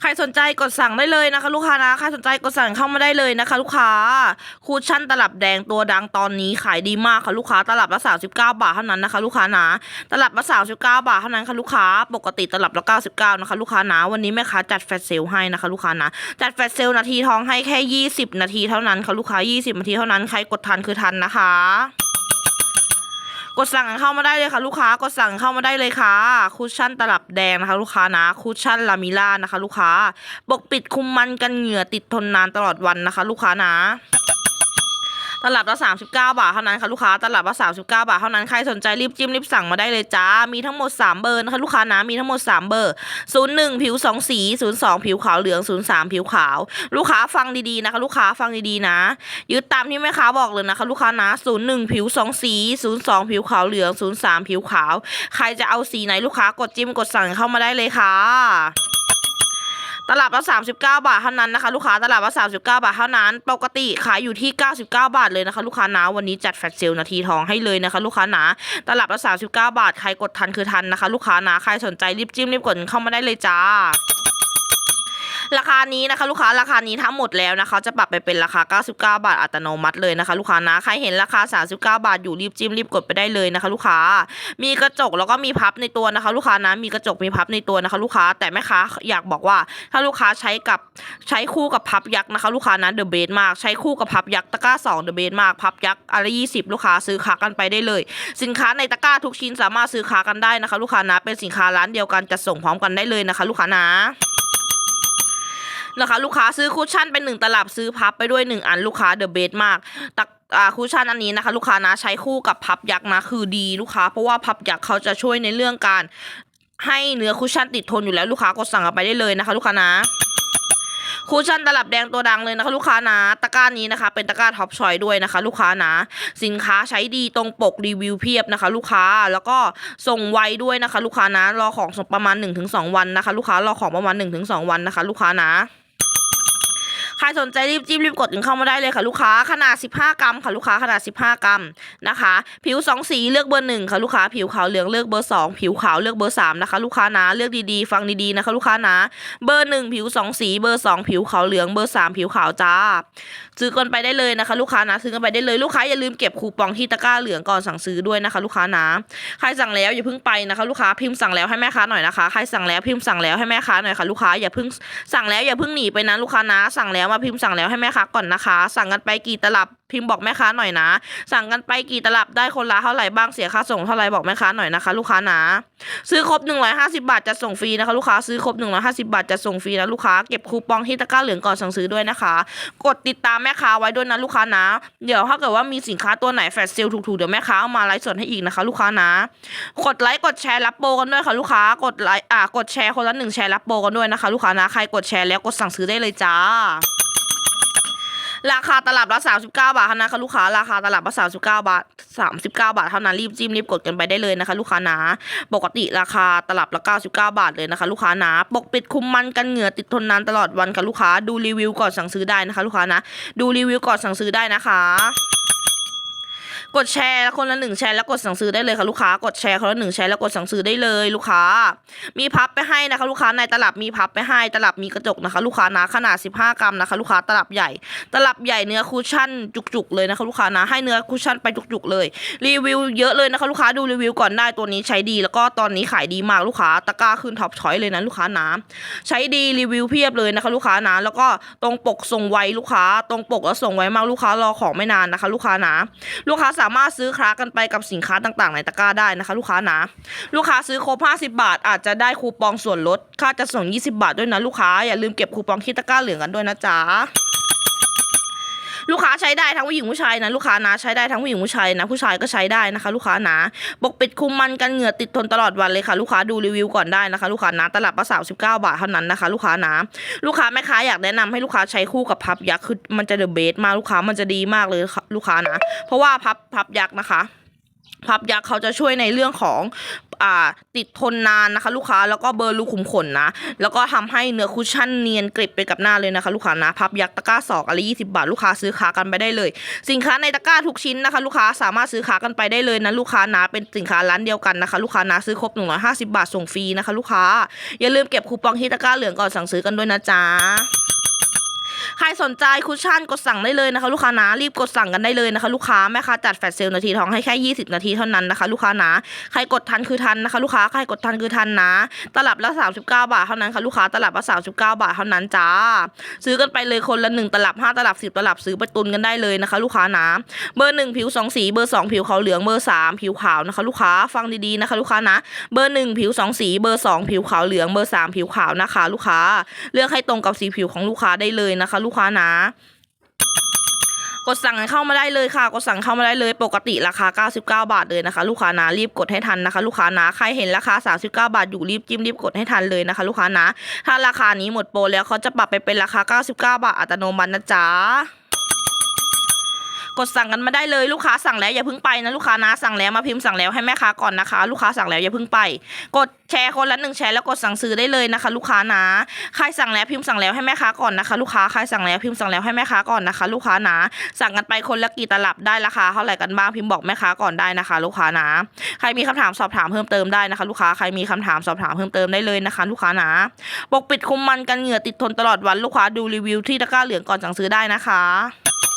ใครสนใจกดสั่งได้เลยนะคะ ลูกค้านะใครสนใจกดสั่งเข้ามาได้เลยนะคะ ลูกค้าคูชั่นตลับแดงตัวดังตอนนี้ขายดีมากค่ะลูกค้าตลับละ39บเก้าบาทเท่านั้นนะคะ ลูกค้านะตลับละ39บเก้าบาทเท่านั้นค่ะลูกค้า ปกติตลับละ99นะคะ ลูกค้านะวันนี้แม่ค้าจัดแฟลชเซลให้นะคะ ลูกค้านะจัดแฟลชเซลนาทีทองให้แค่20นาทีเท่านั้นค่ะลูกค้า20นาทีเท่านั้นใครกดทันคือทันนะคะ กดสั่งเข้ามาได้เลยค่ะ ลูกค้ากดสั่งเข้ามาได้เลยค่ะ คุชชั่นตลับแดงนะคะ ลูกค้านะ คุชชั่นลามิล่านะคะ ลูกค้าปกปิดคุมมันกันเหงื่อติดทนนานตลอดวันนะคะ ลูกค้านะ ตลับละ39 บาทเท่านั้นค่ะลูกค้าตลับละ39 บาทเท่านั้นใครสนใจรีบจิ้มรีบสั่งมาได้เลยจ้ามีทั้งหมด 3 เบอร์นะคะลูกค้านะมีทั้งหมด 3 เบอร์ 01 ผิว 2 สี 02 ผิวขาวเหลือง 03 ผิวขาว ลูกค้าฟังดีๆนะคะ ลูกค้าฟังดีๆนะ ยึดตามที่แม่ค้าบอกเลยนะคะ ลูกค้านะ 01 ผิว 2 สี 02 ผิวขาวเหลือง 03 ผิวขาว ใครจะเอาสีไหนลูกค้ากดจิ้มกดสั่งเข้ามาได้เลยค่ะ ตลับละ39 บาทเท่านั้นนะคะ ลูกค้าตลับละ39 บาทเท่านั้น ปกติขายอยู่ที่ 99 บาทเลยนะคะ ลูกค้านะวันนี้จัดแฟลชเซลนาทีทองให้เลยนะคะ ลูกค้านะตลับละ39 บาทใครกดทันคือทันนะคะ ลูกค้านะใครสนใจรีบจิ้มรีบกดเข้ามาได้เลยจ้า ราคานี้นะคะ ลูกค้าราคานี้ทั้งหมดแล้วนะคะ จะปรับไปเป็นราคา 99 บาทอัตโนมัติเลยนะคะ ลูกค้านะใครเห็นราคา 39 บาทอยู่รีบจิ้มรีบกดไปได้เลยนะคะ ลูกค้า มีกระจกแล้วก็มีพับในตัวนะคะ ลูกค้านะมีกระจกมีพับในตัวนะคะ ลูกค้าแต่แม่ค้าอยากบอกว่า ถ้าลูกค้าใช้กับใช้คู่กับพับยักษ์นะคะ ลูกค้านะเดอะเบสมากใช้คู่กับพับยักษ์ตะกร้า2เดอะเบสมากพับยักษ์อะไรยี่สิบลูกค้าซื้อขากันไปได้เลย สินค้าในตะกร้าทุกชิ้นสามารถซื้อขากันได้นะคะ ลูกค้านะเป็นสินค้าร้านเดียวกันจะส่งพร้อมกันได้เลยนะคะ ลูกค้านะ นะคะ ลูกค้าซื้อคุชชั่นเป็นหนึ่งตลับซื้อพับไปด้วยหนึ่งอันลูกค้าเดอะเบสมากตักอ่าคุชชั่นอันนี้นะคะ ลูกค้านะใช้คู่กับพับยักษ์นะคือดีลูกค้าเพราะว่าพับยักษ์เขาจะช่วยในเรื่องการ ให้เนื้อคุชชั่นติดทนอยู่แล้วลูกค้ากดสั่งกันไปได้เลยนะคะ ลูกค้านะคุชชั่นตลับแดงตัวดังเลยนะคะ ลูกค้านะตะกร้านี้นะคะ เป็นตะกร้าท็อปชอยด้วยนะคะ ลูกค้านะสินค้าใช้ดีตรงปกรีวิวเพียบนะคะ ลูกค้าแล้วก็ส่งไวด้วยนะคะ ลูกค้านะรอของส่งประมาณ 1-2 วันนะคะ ลูกค้ารอของประมาณ 1-2 วันนะคะ ลูกค้านะ สนใจรีบจิ้มรีบกดกันเข้ามาได้เลยค่ะลูกค้าขนาด 15 กรัมค่ะลูกค้าขนาด 15 กรัมนะคะ ผิว 2 สีเลือกเบอร์หนึ่งค่ะลูกค้าผิวขาวเหลืองเลือกเบอร์ 2 ผิวขาวเลือกเบอร์3นะคะลูกค้านะเลือกดีๆ ฟังดีๆนะคะลูกค้านะเบอร์หนึ่งผิว 2 สีเบอร์ 2 ผิวขาวเหลืองเบอร์ 3 ผิวขาวจ้า ซื้อกันไปได้เลยนะคะ ลูกค้านะซื้อกันไปได้เลยลูกค้าอย่าลืมเก็บคูปองที่ตะกร้าเหลืองก่อนสั่งซื้อด้วยนะคะ ลูกค้านะใครสั่งแล้วอย่าเพิ่งไปนะคะ ลูกค้าพิมพ์สั่งแล้วให้แม่ค้าหน่อยนะคะใครสั่งแล้วพิมพ์สั่งแล้วให้แม่ค้าหน่อยค่ะลูกค้าอย่าเพิ่งสั่งแล้วอย่าเพิ่งหนีไปนะลูกค้านะสั่งแล้วมาพิมพ์สั่งแล้วให้แม่ค้าก่อนนะคะ สั่งกันไปกี่ตลับ พิมพ์บอกแม่ค้าหน่อยนะ สั่งกันไปกี่ตลับได้คนละเท่าไหร่บ้างเสียค่าส่งเท่าไหร่บอกแม่ค้าหน่อยนะคะ ลูกค้านะ ซื้อครบ 150 บาทจะส่งฟรีนะคะลูกค้าซื้อครบ 150 บาทจะส่งฟรีนะลูกค้าเก็บคูปองที่ตะกร้าเหลืองก่อนสั่งซื้อด้วยนะคะ กดติดตามแม่ค้าไว้ด้วยนะลูกค้านะ เดี๋ยวถ้าเกิดว่ามีสินค้าตัวไหนแฟลชเซลถูกๆเดี๋ยวแม่ค้าเอามาไลฟ์สดให้อีกนะคะ ลูกค้านะ กดไลค์กดแชร์รับโปรกันด้วยค่ะลูกค้ากดไลค์อ่ากดแชร์คนละหนึ่งแชร์รับโปรกันด้วยนะคะ ลูกค้านะใครกดแชร์แล้วกดสั่งซื้อได้เลยจ้า ราคาตลับละ 39 บาทเท่านั้นค่ะลูกค้าราคาตลับละ39 บาท 39 บาทเท่านั้นรีบจิ้มรีบกดกันไปได้เลยนะคะ ลูกค้านะปกติราคาตลับละ99 บาทเลยนะคะ ลูกค้านะปกปิดคุมมันกันเหงื่อติดทนนานตลอดวันค่ะลูกค้าดูรีวิวก่อนสั่งซื้อได้นะคะ ลูกค้านะ ดูรีวิวก่อนสั่งซื้อได้นะคะ กดแชร์คนละหนึ่งแชร์แล้วกดสั่งซื้อได้เลยค่ะลูกค้ากดแชร์คนละหนึ่งแชร์แล้วกดสั่งซื้อได้เลยลูกค้า มีพับไปให้นะคะ ลูกค้าในตลับมีพับไปให้ตลับมีกระจกนะคะ ลูกค้านะขนาด 15 กรัมนะคะ ลูกค้าตลับใหญ่ ตลับใหญ่เนื้อคุชชั่นจุกๆเลยนะคะ ลูกค้านะให้เนื้อคุชชั่นไปจุกๆเลย รีวิวเยอะเลยนะคะ ลูกค้าดูรีวิวก่อนได้ตัวนี้ใช้ดี แล้วก็ตอนนี้ขายดีมากลูกค้าตะกร้าขึ้นท็อปช้อยเลยนะลูกค้านะใช้ดีรีวิวเพียบเลยนะคะ ลูกค้านะแล้วก็ตรงปกส่งไวลูกค้า ตรงปกแล้วส่งไวมากลูกค้ารอของไม่นานนะคะ ลูกค้านะลูกค้าสามารถซื้อค้ากันไปกับสินค้าต่างๆ ในตะกร้าได้นะคะ ลูกค้านะ ลูกค้าซื้อครบ 50 บาท อาจจะได้คูปองส่วนลดค่าจะส่ง 20 บาทด้วยนะลูกค้าอย่าลืมเก็บคูปองที่ตะกร้าเหลืองกันด้วยนะจ๊ะ ลูกค้าใช้ได้ทั้งผู้หญิงผู้ชายนะลูกค้านะใช้ได้ทั้งผู้หญิงผู้ชายนะผู้ชายก็ใช้ได้นะคะ ลูกค้านะปกปิดคุมมันกันเหงื่อติดทนตลอดวันเลยค่ะ ลูกค้าดูรีวิวก่อนได้นะคะ ลูกค้านะตลับละสามสิบเก้าบาทเท่านั้นนะคะ ลูกค้านะลูกค้าแม่ค้าอยากแนะนำให้ลูกค้าใช้คู่กับพับยักษ์คือมันจะเดอะเบสมากลูกค้ามันจะดีมากเลยค่ะลูกค้านะ เพราะว่าพับพับยักษ์นะคะ พับยักษ์เขาจะช่วยในเรื่องของอ่าติดทนนานนะคะ ลูกค้าแล้วก็เบอร์รูขุมขนนะ แล้วก็ทำให้เนื้อคุชชั่นเนียนกริบไปกับหน้าเลยนะคะ ลูกค้านะพับยักษ์ตะกร้าสองอะไรยี่สิบาท ลูกค้าซื้อขากันไปได้เลย สินค้าในตะกร้าทุกชิ้นนะคะ ลูกค้าสามารถซื้อขากันไปได้เลยนะลูกค้านะเป็นสินค้าร้านเดียวกันนะคะ ลูกค้านะซื้อครบ150บาทส่งฟรีนะคะ ลูกค้าอย่าลืมเก็บคูปองที่ตะกร้าเหลืองก่อนสั่งซื้อกันด้วยนะจ๊ะ ใครสนใจคุชชั่นกดสั่งได้เลยนะคะ ลูกค้านะรีบกดสั่งกันได้เลยนะคะ ลูกค้าแม่ค้าจัดแฟลชเซลนาทีทองให้แค่ 20 นาทีเท่านั้นนะคะ ลูกค้านะใครกดทันคือทันนะคะ ลูกค้าใครกดทันคือทันนะ ตลับละ 39 บาทเท่านั้นค่ะลูกค้าตลับละ 39 บาทเท่านั้นจ้า ซื้อกันไปเลยคนละ1ตลับ 5 ตลับ 10 ตลับซื้อไปตุนกันได้เลยนะคะ ลูกค้านะเบอร์ 1 ผิว 2 สีเบอร์ 2 ผิวขาวเหลืองเบอร์ 3 ผิวขาวนะคะ ลูกค้าฟังดีๆนะคะ ลูกค้านะเบอร์ 1 ผิว 2 สีเบอร์ 2 ผิวขาวเหลืองเบอร์ 3 ผิวขาวนะคะ ลูกค้า เลือกให้ตรงกับสีผิวของลูกค้าได้เลยนะคะลูกค้านะ กดสั่งเข้ามาได้เลยค่ะ กดสั่งเข้ามาได้เลยปกติราคา 99 บาทเลยนะคะ ลูกค้านะรีบกดให้ทันนะคะ ลูกค้านะใครเห็นราคา 39 บาทอยู่รีบจิ้มรีบกดให้ทันเลยนะคะ ลูกค้านะ ถ้าราคานี้หมดโปรแล้วเขาจะปรับไปเป็นราคา 99 บาทอัตโนมัตินะจ๊ะ กดสั่งกันมาได้เลยลูกค้าสั่งแล้วอย่าเพิ่งไปนะลูกค้านะสั่งแล้วมาพิมพ์สั่งแล้วให้แม่ค้าก่อนนะคะ ลูกค้าสั่งแล้วอย่าเพิ่งไป กดแชร์คนละหนึ่งแชร์แล้วกดสั่งซื้อได้เลยนะคะ ลูกค้านะใครสั่งแล้วพิมพ์สั่งแล้วให้แม่ค้าก่อนนะคะ ลูกค้าใครสั่งแล้วพิมพ์สั่งแล้วให้แม่ค้าก่อนนะคะ ลูกค้านะสั่งกันไปคนละกี่ตลับได้ราคาเท่าไหร่กันบ้างพิมพ์บอกแม่ค้าก่อนได้นะคะ ลูกค้านะใครมีคำถามสอบถามเพิ่มเติมได้นะคะ ลูกค้าใครมีคำถามสอบถามเพิ่มเติมได้เลยนะคะ ลูกค้านะปกปิดคุมมันกันเหงื่อติดทนตลอดวันลูกค้าดูรีวิวที่ตะกร้าเหลืองก่อนสั่งซื้อได้นะคะ